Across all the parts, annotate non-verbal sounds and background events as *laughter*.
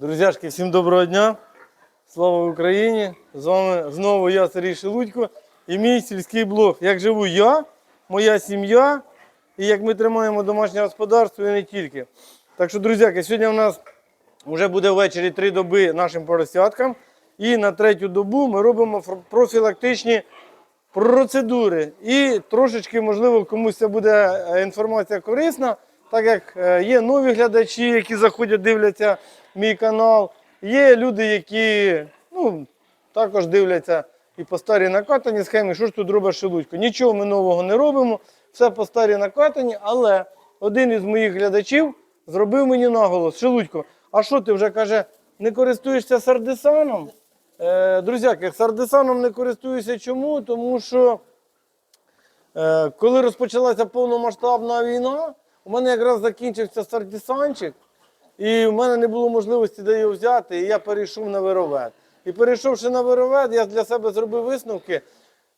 Друзяшки, всім доброго дня. Слава Україні! З вами знову я, Сергій Шелудько, і мій сільський блог. Як живу я, моя сім'я і як ми тримаємо домашнє господарство і не тільки. Так що, друзяки, сьогодні у нас вже буде ввечері три доби нашим поросяткам. І на третю добу ми робимо профілактичні процедури. І трошечки, можливо, комусь це буде е, інформація корисна, так як е, є нові глядачі, які заходять, дивляться мій канал. Є люди, які ну, також дивляться і по старій накатані схемі, що ж тут робить Шелудько. Нічого ми нового не робимо, все по старій накатані, але один із моїх глядачів зробив мені наголос. Шелудько, а що ти вже каже, не користуєшся сардисаном? Е, друзяки, сардисаном не користуюся чому? Тому що е, коли розпочалася повномасштабна війна, у мене якраз закінчився сардисанчик, і в мене не було можливості де його взяти, і я перейшов на вировед. І перейшовши на вировед, я для себе зробив висновки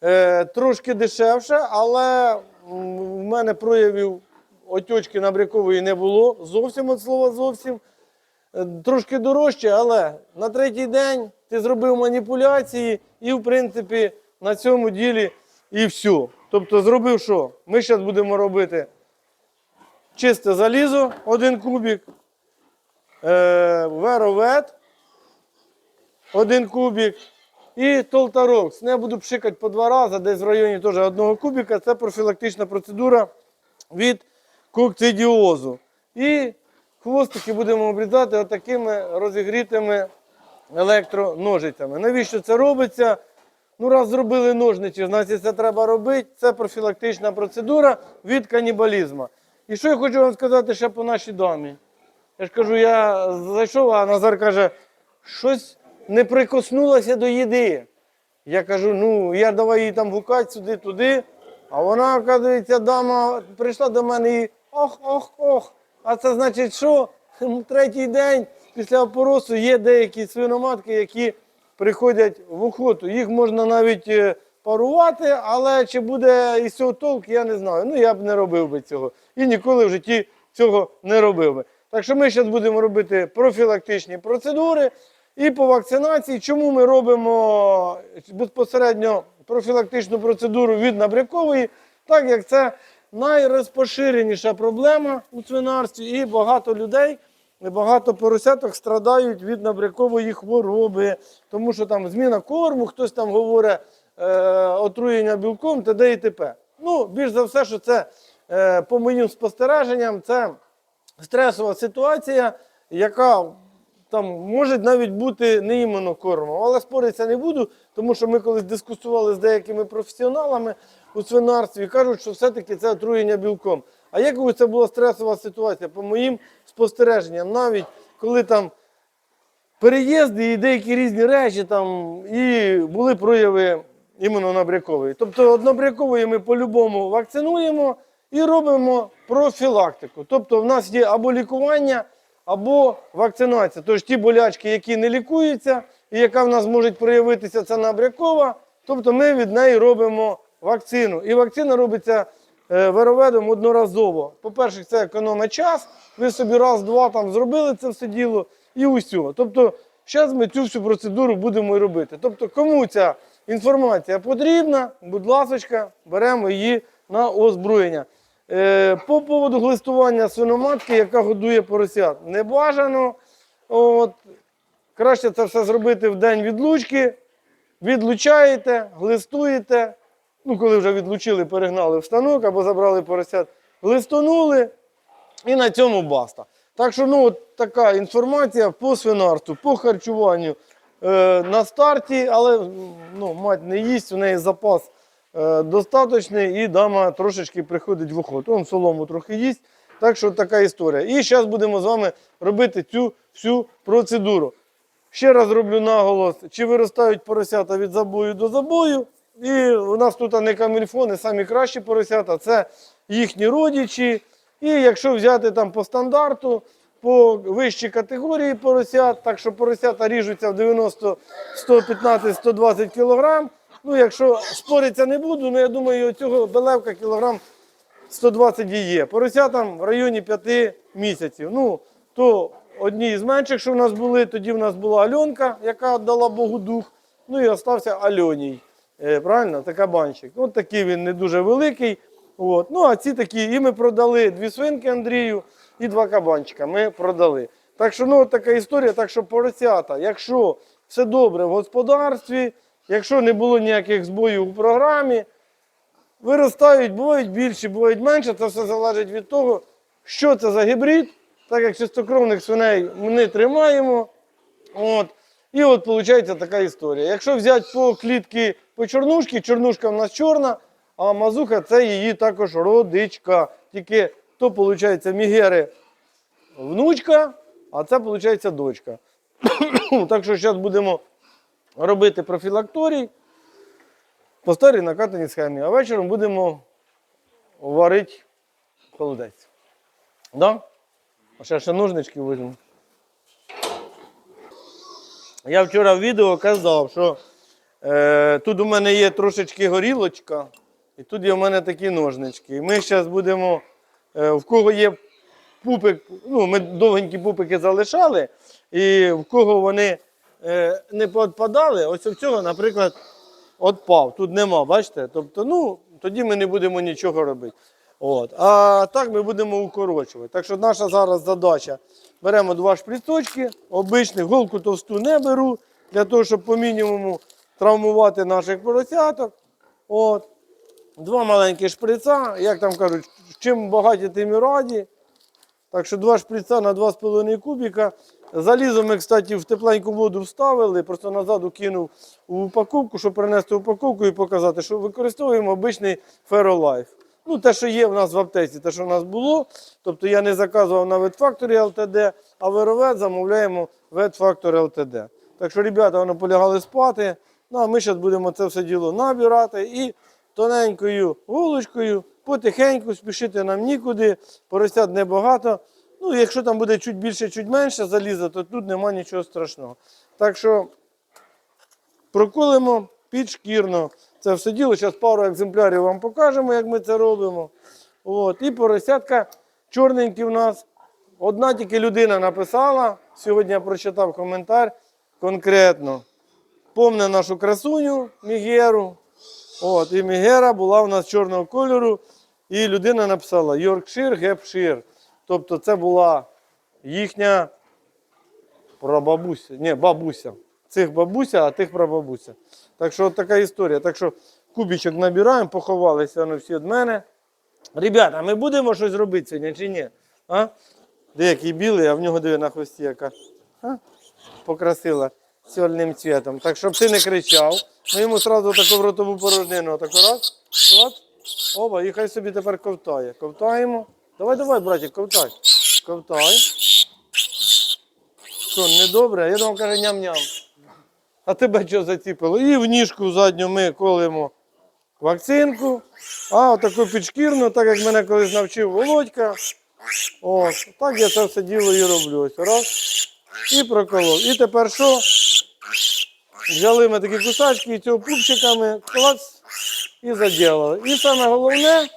е, трошки дешевше, але в мене проявів отечки набрякової не було. Зовсім від слова зовсім. Е, Трошки дорожче, але на третій день ти зробив маніпуляції, і, в принципі, на цьому ділі і все. Тобто, зробив що? Ми зараз будемо робити чисте залізо, один кубик, е, веровет, один кубик і толтарокс. Я буду пшикати по два рази, десь в районі теж одного кубика. Це профілактична процедура від кокцидіозу. І хвостики будемо обрізати отакими розігрітими електроножицями. Навіщо це робиться? Ну, раз зробили ножниці, значить це треба робити. Це профілактична процедура від канібалізму. І що я хочу вам сказати ще по нашій дамі? Я ж кажу, я зайшов, а Назар каже, щось не прикоснулося до їди. Я кажу, ну я давай її там гукати сюди, туди. А вона, оказується, дама прийшла до мене і ох, ох, ох. А це значить, що третій день після опоросу є деякі свиноматки, які приходять в охоту. Їх можна навіть е, парувати, але чи буде із цього толк, я не знаю. Ну я б не робив би цього. І ніколи в житті цього не робив би. Так що ми зараз будемо робити профілактичні процедури. І по вакцинації, чому ми робимо безпосередньо профілактичну процедуру від набрякової, так як це найрозпоширеніша проблема у свинарстві, і багато людей, багато поросяток страдають від набрякової хвороби, тому що там зміна корму, хтось там говорить отруєння білком, т.д. і т.п. Ну, більш за все, що це е, по моїм спостереженням, це стресова ситуація, яка там може навіть бути не іменно кормом, але споритися не буду, тому що ми колись дискусували з деякими професіоналами у свинарстві кажуть, що все-таки це отруєння білком. А якою це була стресова ситуація? По моїм спостереженням, навіть коли там переїзди і деякі різні речі там, і були прояви іменно набрякової. Тобто від набрякової ми по-любому вакцинуємо і робимо профілактику. Тобто в нас є або лікування, або вакцинація. Тож ті болячки, які не лікуються, і яка в нас може проявитися, це набрякова, тобто ми від неї робимо вакцину. І вакцина робиться е, виробедом одноразово. По-перше, це економить час. Ви собі раз-два там зробили це все діло і усього. Тобто, зараз ми цю всю процедуру будемо і робити. Тобто, кому ця інформація потрібна, будь ласка, беремо її на озброєння. Е, По поводу глистування свиноматки, яка годує поросят, не бажано. От, краще це все зробити в день відлучки. Відлучаєте, глистуєте. Ну, коли вже відлучили, перегнали в станок або забрали поросят, глистонули і на цьому баста. Так що, ну, от така інформація по свинарству, по харчуванню е, на старті, але ну, мать не їсть, у неї запас е, достаточний, і дама трошечки приходить в охоту. Он солому трохи їсть. Так що така історія. І зараз будемо з вами робити цю всю процедуру. Ще раз роблю наголос, чи виростають поросята від забою до забою. І у нас тут не камільфони, самі кращі поросята, це їхні родичі. І якщо взяти там по стандарту, по вищій категорії поросят, так що поросята ріжуться в 90, 115, 120 кг. Ну, якщо спориться не буду, ну я думаю, цього белевка кілограм 120 і є. Поросятам в районі 5 місяців. Ну, то одні із менших, що в нас були. Тоді в нас була Альонка, яка дала Богу дух. Ну і остався Альоній. Е, правильно? Це кабанчик. От такий він не дуже великий. От. Ну, а ці такі, і ми продали дві свинки Андрію і два кабанчика. Ми продали. Так що, ну, така історія, так що поросята, якщо все добре в господарстві, якщо не було ніяких збоїв у програмі, виростають, бувають більші, бувають менше. Це все залежить від того, що це за гібрид, так як чистокровних свиней ми не тримаємо. От. І от виходить така історія. Якщо взяти по клітки по чорнушки, чорнушка в нас чорна, а мазуха це її також родичка. Тільки то, виходить, мігери внучка, а це виходить дочка. *coughs* так що зараз будемо робити профілакторій по старій накатаній схемі, а вечором будемо варити холодець. Да? А ще ще ножнички візьму. Я вчора в відео казав, що е, тут у мене є трошечки горілочка, і тут є у мене такі ножнички. І ми зараз будемо, в кого є пупик, ну, ми довгенькі пупики залишали, і в кого вони е, не підпадали, ось в цього, наприклад, отпав. Тут нема, бачите? Тобто, ну, тоді ми не будемо нічого робити. От. А так ми будемо укорочувати. Так що наша зараз задача. Беремо два шприцочки, обичних, голку товсту не беру, для того, щоб по мінімуму травмувати наших поросяток. От. Два маленькі шприца, як там кажуть, чим багаті, тим і раді. Так що два шприца на 2,5 кубіка. Залізо ми, кстати, в тепленьку воду вставили, просто назад кинув у упаковку, щоб принести упаковку і показати, що використовуємо обичний Ferrolife. Ну, те, що є в нас в аптеці, те, що в нас було. Тобто я не заказував на Ветфакторі LTD, а вировет замовляємо Ветфактор LTD. Так що, ребята, вони полягали спати. Ну, а ми зараз будемо це все діло набирати і тоненькою вулочкою, потихеньку, спішити нам нікуди, поросят небагато. Ну, якщо там буде чуть більше, чуть менше заліза, то тут нема нічого страшного. Так що проколимо підшкірно. Це все діло. Зараз пару екземплярів вам покажемо, як ми це робимо. От. І поросятка чорненькі в нас. Одна тільки людина написала. Сьогодні я прочитав коментар конкретно. Помне нашу красуню Мігеру. От, і Мігера була у нас чорного кольору. І людина написала Йоркшир, Гепшир. Тобто це була їхня прабабуся. Ні, бабуся. Цих бабуся, а тих прабабуся. Так що от така історія. Так що кубічок набираємо, поховалися вони всі від мене. Ребята, ми будемо щось робити сьогодні чи ні? А? Деякий білий, а в нього диви на хвості яка. А? Покрасила сьольним цвітом. Так щоб ти не кричав. Ми йому одразу таку ротову порожнину. Отаку раз. От. Оба, і хай собі тепер ковтає. Ковтаємо. Давай, давай, братик, ковтай. Ковтай. Що, недобре? Я думав, каже, ням-ням. А тебе що заціпило? І в ніжку задню ми колимо вакцинку. А отаку підшкірну, так як мене колись навчив Володька. От, так я це все діло і роблю. Ось раз. І проколов. І тепер що? Взяли ми такі кусачки і цього пупчиками, клац, і заділили. І саме головне,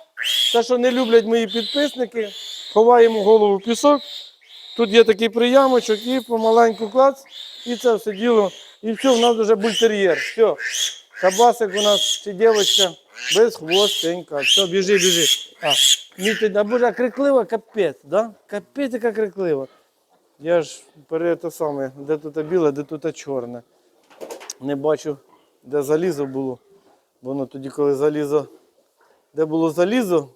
те, що не люблять мої підписники, ховаємо голову в пісок. Тут є такий приямочок і помаленьку клац, і це все діло. І все, в нас вже бультер'єр. Все. Кабасик у нас чи дівчинка без хвостенька. Все, біжи, біжи. А, мітить, а боже, криклива капець, да? Капець яка криклива. Я ж пере те саме, де тут біле, де тут чорне. Не бачу, де залізо було. Воно тоді, коли залізо, де було залізо,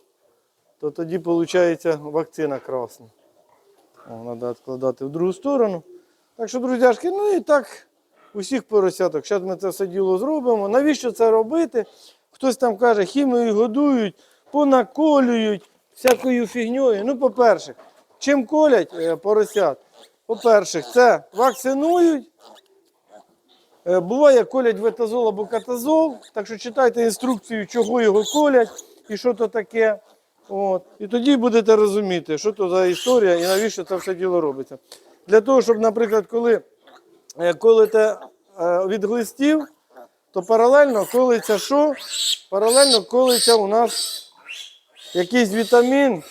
то тоді виходить вакцина красна. О, Треба відкладати в другу сторону. Так що, друзяшки, ну і так, усіх поросяток. Зараз ми це все діло зробимо. Навіщо це робити? Хтось там каже, хімію годують, понаколюють всякою фігньою. Ну, по-перше, чим колять е, поросят? По-перше, це вакцинують. Е, Буває, колять ветазол або катазол, так що читайте інструкцію, чого його колять і що то таке. От. І тоді будете розуміти, що то за історія і навіщо це все діло робиться. Для того, щоб, наприклад, коли е, колите е, від глистів, то паралельно колиться що? Паралельно колиться у нас якийсь вітамін.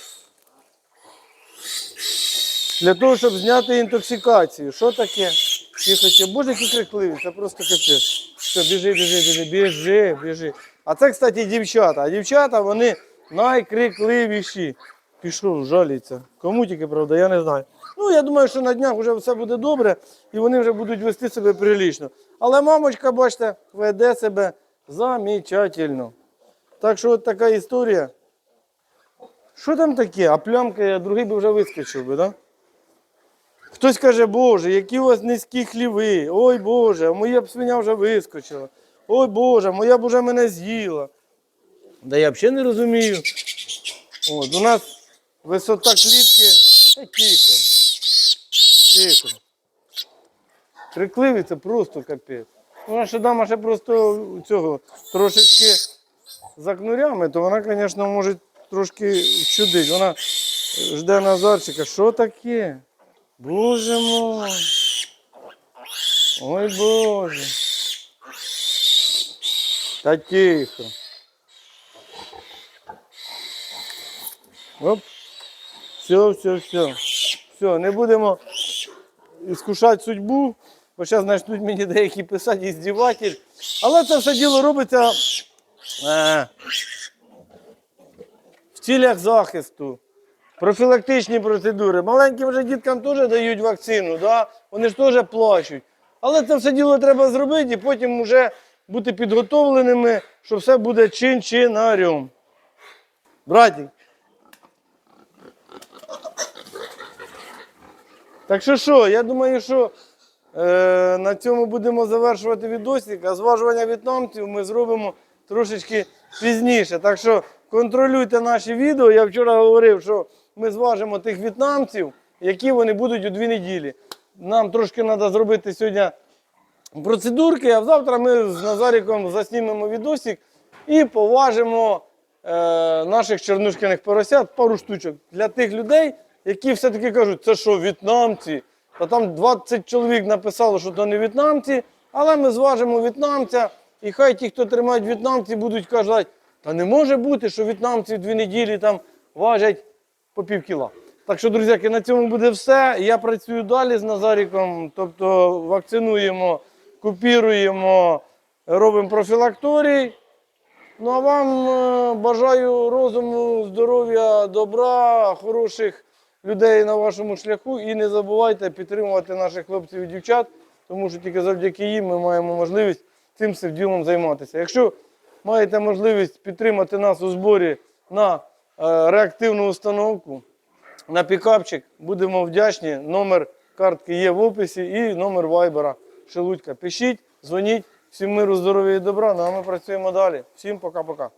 Для того, щоб зняти інтоксикацію. Що таке? Тихо, тихо. Боже, які крикливі, це просто капець. Все, біжи, біжи, біжи, біжи, біжи. А це, кстати, дівчата. А дівчата, вони найкрикливіші. Пішов, жаліться. Кому тільки, правда, я не знаю. Ну, я думаю, що на днях вже все буде добре і вони вже будуть вести себе прилічно. Але мамочка, бачите, веде себе замечательно. Так що от така історія. Що там таке? А плямка, другий би вже вискочив би, так? Да? Хтось каже, Боже, які у вас низькі хліви. Ой Боже, моя б свиня вже вискочила. Ой Боже, моя б вже мене з'їла. Да я взагалі не розумію. От, у нас висота клітки. Е, тихо. Тихо. Крикливі це просто капець. Ну, наша дама ще просто цього трошечки за кнурями, то вона, звісно, може трошки чудить. Вона жде Назарчика. Що таке? Боже мой. Ой Боже. Та тихо. Оп. Все, все, все. Все, не будемо іскушати судьбу, бо зараз почнуть мені деякі писати іздіватель. Але це все діло робиться е, в цілях захисту. Профілактичні процедури. Маленьким вже діткам теж дають вакцину, да? вони ж теж плачуть. Але це все діло треба зробити і потім вже бути підготовленими, що все буде чин-чинарем. Братик. Так що що, я думаю, що е, на цьому будемо завершувати відосик, а зважування в'єтнамців ми зробимо трошечки пізніше. Так що контролюйте наші відео. Я вчора говорив, що ми зважимо тих в'єтнамців, які вони будуть у дві неділі. Нам трошки треба зробити сьогодні процедурки, а завтра ми з Назаріком заснімемо відосик і поважимо е, наших чорнушкиних поросят пару штучок для тих людей, які все-таки кажуть, це що, в'єтнамці? Та там 20 чоловік написало, що то не в'єтнамці, але ми зважимо в'єтнамця, і хай ті, хто тримають в'єтнамці, будуть казати, та не може бути, що в'єтнамці в дві неділі там важать по пів кіла. Так що, друзяки, на цьому буде все. Я працюю далі з Назаріком, тобто вакцинуємо, купіруємо, робимо профілакторій. Ну а вам е, бажаю розуму, здоров'я, добра, хороших людей на вашому шляху. І не забувайте підтримувати наших хлопців і дівчат, тому що тільки завдяки їм ми маємо можливість цим всім ділом займатися. Якщо маєте можливість підтримати нас у зборі на реактивну установку, на пікапчик, будемо вдячні. Номер картки є в описі і номер вайбера Шелудька. Пишіть, дзвоніть. Всім миру, здоров'я і добра. Ну а ми працюємо далі. Всім пока-пока.